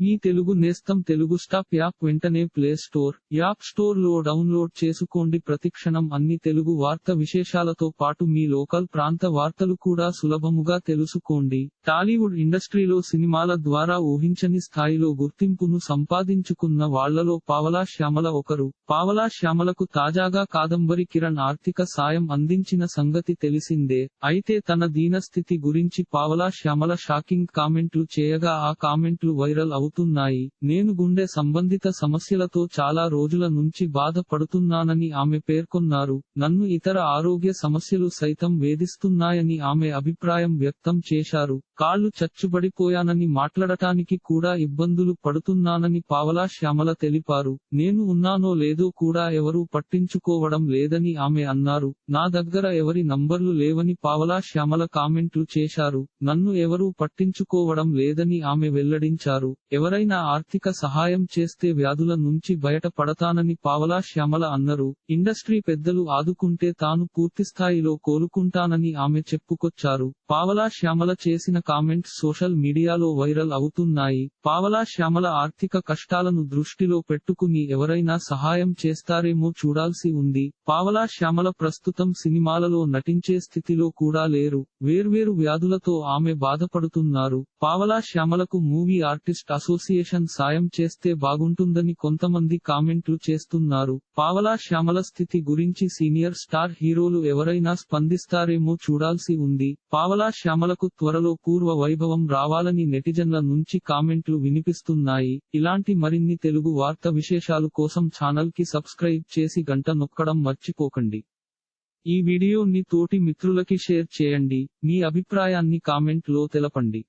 మీ తెలుగు నేస్తం Telugu stop app వెంటనే play store app స్టోర్లో డౌన్లోడ్ చేసుకోండి. ప్రతిక్షణం అన్ని తెలుగు వార్త విశేషాలతో పాటు మీ లోకల్ ప్రాంత వార్తలు కూడా సులభముగా తెలుసుకోండి. టాలీవుడ్ ఇండస్ట్రీలో సినిమాల ద్వారా ఊహించని స్థాయిలో గుర్తింపును సంపాదించుకున్న వాళ్ళలో పావలా శ్యామల ఒకరు. పావలా శ్యామలకు తాజాగా కాదంబరి కిరణ్ ఆర్థిక సాయం అందించిన సంగతి తెలిసిందే. అయితే తన దీనస్థితి గురించి పావలా శ్యామల షాకింగ్ కామెంట్లు చేయగా ఆ కామెంట్లు వైరల్ అవుతున్నాయి నేను గుండె సంబంధిత సమస్యలతో చాలా రోజుల నుంచి బాధపడుతున్నానని ఆమె పేర్కొన్నారు. నన్ను ఇతర ఆరోగ్య సమస్యలు సైతం వేధిస్తున్నాయని ఆమె అభిప్రాయం వ్యక్తం చేశారు. కాళ్ళు చచ్చుబడిపోయానని మాట్లాడటానికి కూడా ఇబ్బందులు పడుతున్నానని పావలా శ్యామల తెలిపారు. నేను ఉన్నానో లేదో కూడా ఎవరూ పట్టించుకోవడం లేదని ఆమె అన్నారు. నా దగ్గర ఎవరి నంబర్లు లేవని పావలా శ్యామల కామెంట్లు చేశారు. నన్ను ఎవరూ పట్టించుకోవడం లేదని ఆమె వెల్లడించారు. ఎవరైనా ఆర్థిక సహాయం చేస్తే వ్యాధుల నుంచి బయటపడతానని పావలా శ్యామల అన్నారు. ఇండస్ట్రీ పెద్దలు ఆదుకుంటే తాను పూర్తిస్థాయిలో కోలుకుంటానని ఆమె చెప్పుకొచ్చారు. పావలా శ్యామల చేసిన కామెంట్స్ సోషల్ మీడియాలో వైరల్ అవుతున్నాయి. పావలా శ్యామల ఆర్థిక కష్టాలను దృష్టిలో పెట్టుకుని ఎవరైనా సహాయం చేస్తారేమో చూడాల్సి ఉంది. పావలా శ్యామల ప్రస్తుతం సినిమాలలో నటించే స్థితిలో కూడా లేరు. వేర్వేరు వ్యాధులతో ఆమె బాధపడుతున్నారు. పావలా శ్యామలకు మూవీ ఆర్టిస్ట్ అసోసియేషన్ సాయం చేస్తే బాగుంటుందని కొంతమంది కామెంట్లు చేస్తున్నారు. పావలా శ్యామల స్థితి గురించి సీనియర్ స్టార్ హీరోలు ఎవరైనా స్పందిస్తారేమో చూడాల్సి ఉంది. పావలా శ్యామలకు త్వరలో పూర్వ వైభవం రావాలని నెటిజన్ల నుంచి కామెంట్లు వినిపిస్తున్నాయి. ఇలాంటి మరిన్ని తెలుగు వార్త విశేషాలు కోసం ఛానల్కి సబ్స్క్రైబ్ చేసి గంట నొక్కడం మర్చిపోకండి. ఈ వీడియోని తోటి మిత్రులకి షేర్ చేయండి. మీ అభిప్రాయాన్ని కామెంట్లో తెలపండి.